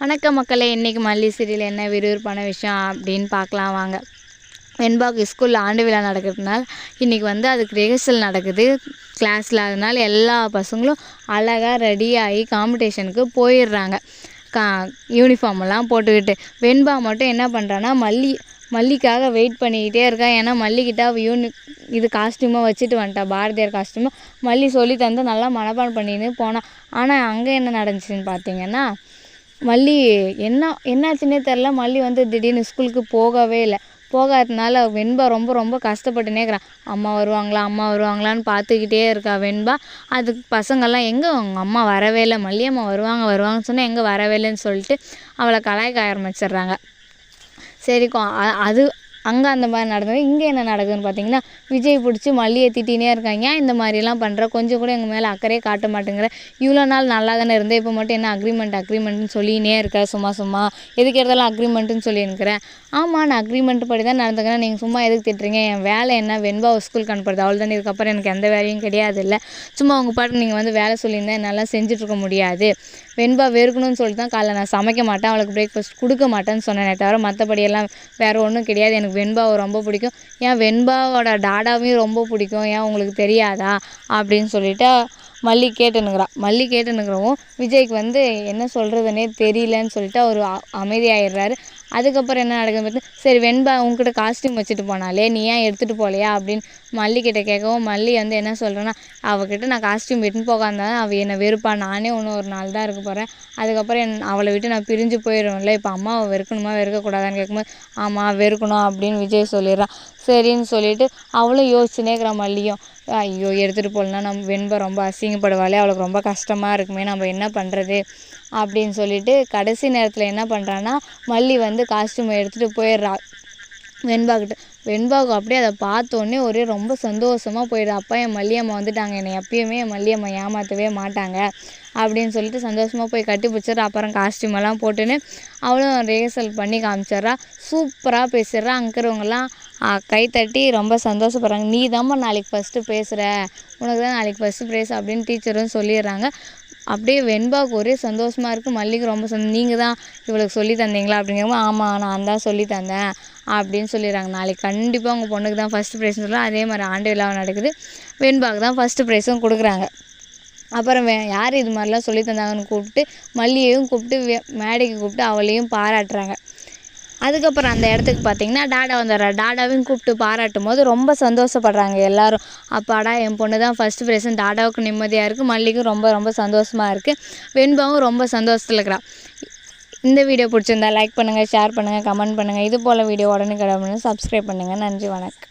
வணக்கம் மக்களே. இன்றைக்கி மல்லி சீரியல் என்ன விறுவிறுப்பான விஷயம் அப்படின்னு பார்க்கலாம் வாங்க. வெண்பாக் ஸ்கூலில் ஆண்டு விழா நடக்கிறதுனால இன்றைக்கி வந்து அதுக்கு ரிஹர்சல் நடக்குது. கிளாஸில் அதனால் எல்லா பசங்களும் அழகாக ரெடியாகி காம்படிஷனுக்கு போயிடுறாங்க. கா யூனிஃபார்ம் எல்லாம் போட்டுக்கிட்டு. வெண்பா மட்டும் என்ன பண்ணுறான்னா மல்லி மல்லிக்காக வெயிட் பண்ணிக்கிட்டே இருக்கா. ஏன்னா மல்லிக்கிட்ட அவள் யூனி இது காஸ்டியூமாக வச்சுட்டு வந்துட்டா. பாரதியார் காஸ்டியூமாக மல்லி சொல்லி தந்து நல்லா மனப்பான் பண்ணின்னு போனான் ஆனால் அங்கே என்ன நடந்துச்சுன்னு பார்த்தீங்கன்னா மல்லி என்ன என்னாச்சுன்னே தெரில மல்லி வந்து திடீர்னு ஸ்கூலுக்கு போகவே இல்லை. போகாததுனால வெண்பா ரொம்ப ரொம்ப கஷ்டப்பட்டுனே இருக்கிறான். அம்மா வருவாங்களா அம்மா வருவாங்களான்னு பார்த்துக்கிட்டே இருக்கா வெண்பா. அதுக்கு பசங்கள்லாம் எங்கே? அவங்க அம்மா வரவே இல்லை. மல்லி அம்மா வருவாங்க வருவாங்கன்னு சொன்னால் எங்கே வரவே இல்லைன்னு சொல்லிட்டு அவளை கலாய்க்க ஆரம்பிச்சிடுறாங்க. சரி அது அங்கே அந்த மாதிரி நடந்தது. இங்கே என்ன நடக்குதுன்னு பார்த்தீங்கன்னா விஜய் பிடிச்சி மல்லியை திட்டினே இருக்காங்க. ஏன் இந்த மாதிரிலாம் பண்ணுற கொஞ்சம் கூட எங்கள் மேலே அக்கறையே காட்ட மாட்டேங்கிற. இவ்வளோ நாள் நல்லா தானே இருந்தேன். இப்போ மட்டும் என்ன அக்ரிமெண்ட் அக்ரிமெண்ட்னு சொல்லினே இருக்க சும்மா சும்மா. எதுக்கு எடுத்தாலும் அக்ரிமெண்ட்டுன்னு சொல்லியிருக்கிறேன் ஆமாம் நான் அக்ரிமெண்ட் படி தான் நடந்துக்கிறேன். நீங்கள் சும்மா எதுக்கு திட்டுறீங்க? என் வேலை என்ன? வெண்பா ஸ்கூலுக்கு அனுப்புறது. அவள் தானே இதுக்கப்புறம் எனக்கு எந்த வேலையும் கிடையாது இல்லை சும்மா உங்கள் பாட்டு நீங்கள் வந்து வேலை சொல்லியிருந்தேன் என்னால் செஞ்சுட்டு முடியாது. வெண்பா வெறுக்கணும்னு சொல்லிட்டு தான் காலைல நான் சமைக்க மாட்டேன். அவளுக்கு பிரேக்ஃபாஸ்ட் கொடுக்க மாட்டேன்னு சொன்னேனே தவிர மற்றபடியெல்லாம் வேறு ஒன்றும் கிடையாது. எனக்கு வெண்பாவை ரொம்ப பிடிக்கும். ஏன் வெண்பாவோட டாடாவையும் ரொம்ப பிடிக்கும். ஏன் உங்களுக்கு தெரியாதா? அப்படின்னு சொல்லிட்டு மல்லி கேட்டுனுக்குறா மல்லி கேட்டுனுக்குறவும் விஜய்க்கு வந்து என்ன சொல்கிறதுனே தெரியலன்னு சொல்லிட்டு அவர் அ- அமைதியாயிடுறாரு. அதுக்கப்புறம் என்ன நடக்குதுன்னு பார்த்து சரி வெண்பா உங்ககிட்ட காஸ்டியூம் வச்சுட்டு போனாலே நீ ஏன் எடுத்துகிட்டு போகலையா அப்படின்னு மல்லிக்கிட்ட கேட்கவும் மல்லி வந்து என்ன சொல்கிறேன்னா அவகிட்ட நான் காஸ்டியூம் விட்டுன்னு போகாம அவள் என்னை வெறுப்பா. நானே இன்னும் ஒரு நாள் தான் இருக்க போகிறேன் அதுக்கப்புறம் என் அவளை விட்டு நான் பிரிஞ்சு போயிடுவேன்ல. இப்போ அம்மாவை வெறுக்கணுமா வெறுக்கக்கூடாதான்னு கேட்கும்போது ஆமாம் வெறுக்கணும் அப்படின்னு விஜய் சொல்லிடுறான் சரின்னு சொல்லிட்டு அவளும் யோசிச்சுனே இருக்கிறா மல்லியும். ஐயோ எடுத்துகிட்டு போகலன்னா நம்ம வெண்பை ரொம்ப அசிங்கப்படுவாளே அவளுக்கு ரொம்ப கஷ்டமாக இருக்குமே நம்ம என்ன பண்ணுறது அப்படின்னு சொல்லிட்டு கடைசி நேரத்தில் என்ன பண்ணுறான்னா மல்லி வந்து காஸ்ட்யூமை எடுத்துகிட்டு போயிடுறா. வெண்பாக்கிட்ட வெண்பாவுக்கு அப்படியே அதை பார்த்தோன்னே ஒரே ரொம்ப சந்தோஷமாக போயிடுது. அப்பா என் மல்லியம்மா வந்துட்டாங்க. என்னை எப்பயுமே என் மல்லியம்மா ஏமாற்றவே மாட்டாங்க அப்படின்னு சொல்லிட்டு சந்தோஷமாக போய் கட்டி பிடிச்சிடுறா. அப்புறம் காஸ்டியூம் எல்லாம் போட்டுன்னு அவளும் ரிஹர்சல் பண்ணி காமிச்சிட்றா. சூப்பராக பேசிடுறா. அங்கே இருக்கிறவங்கலாம் கை தட்டி ரொம்ப சந்தோஷப்படுறாங்க. நீ தாம்மா நாளைக்கு ஃபஸ்ட்டு பேசுகிற உனக்கு தான் நாளைக்கு ஃபஸ்ட்டு ப்ரைஸ் அப்படின்னு டீச்சரும் சொல்லிடுறாங்க. அப்படியே வெண்பாவுக்கு ஒரே சந்தோஷமாக இருக்குது மல்லிக்கு ரொம்ப சந்தோஷம் நீங்கள் தான் இவளுக்கு சொல்லி தந்தீங்களா? அப்படிங்கிறப்ப ஆமாம் நான் தான் சொல்லி தந்தேன் அப்படின்னு சொல்லிடுறாங்க. நாளைக்கு கண்டிப்பாக உங்கள் பொண்ணுக்கு தான் ஃபஸ்ட்டு ப்ரைஸ்னு சொல்லலாம் அதே மாதிரி ஆண்டு விழாவும் நடக்குது. வெண்பாவுக்கு தான் ஃபஸ்ட்டு ப்ரைஸும் கொடுக்குறாங்க. அப்புறம் வே யார் இது மாதிரிலாம் சொல்லி தந்தாங்கன்னு கூப்பிட்டு மல்லியையும் கூப்பிட்டு வே- மேடைக்கு கூப்பிட்டு அவளையும் பாராட்டுறாங்க. அதுக்கப்புறம் அந்த இடத்துக்கு பார்த்தீங்கன்னா டாடா வந்துடுறா டாடாவையும் கூப்பிட்டு பாராட்டும் போது ரொம்ப சந்தோஷப்படுறாங்க எல்லோரும். அப்பாடா என் பொண்ணு தான் ஃபஸ்ட்டு ப்ரைஸ்னு டாடாவுக்கு நிம்மதியாக இருக்குது மல்லிக்கும் ரொம்ப ரொம்ப சந்தோஷமாக இருக்குது வெண்பாவும் ரொம்ப சந்தோஷத்தில் இருக்கிறாள் இந்த வீடியோ பிடிச்சிருந்தா லைக் பண்ணுங்கள் ஷேர் பண்ணுங்கள் கமெண்ட் பண்ணுங்கள் இது போல் வீடியோ உடனே கிடமுன்னு சப்ஸ்கிரைப் பண்ணுங்கள் நன்றி வணக்கம்.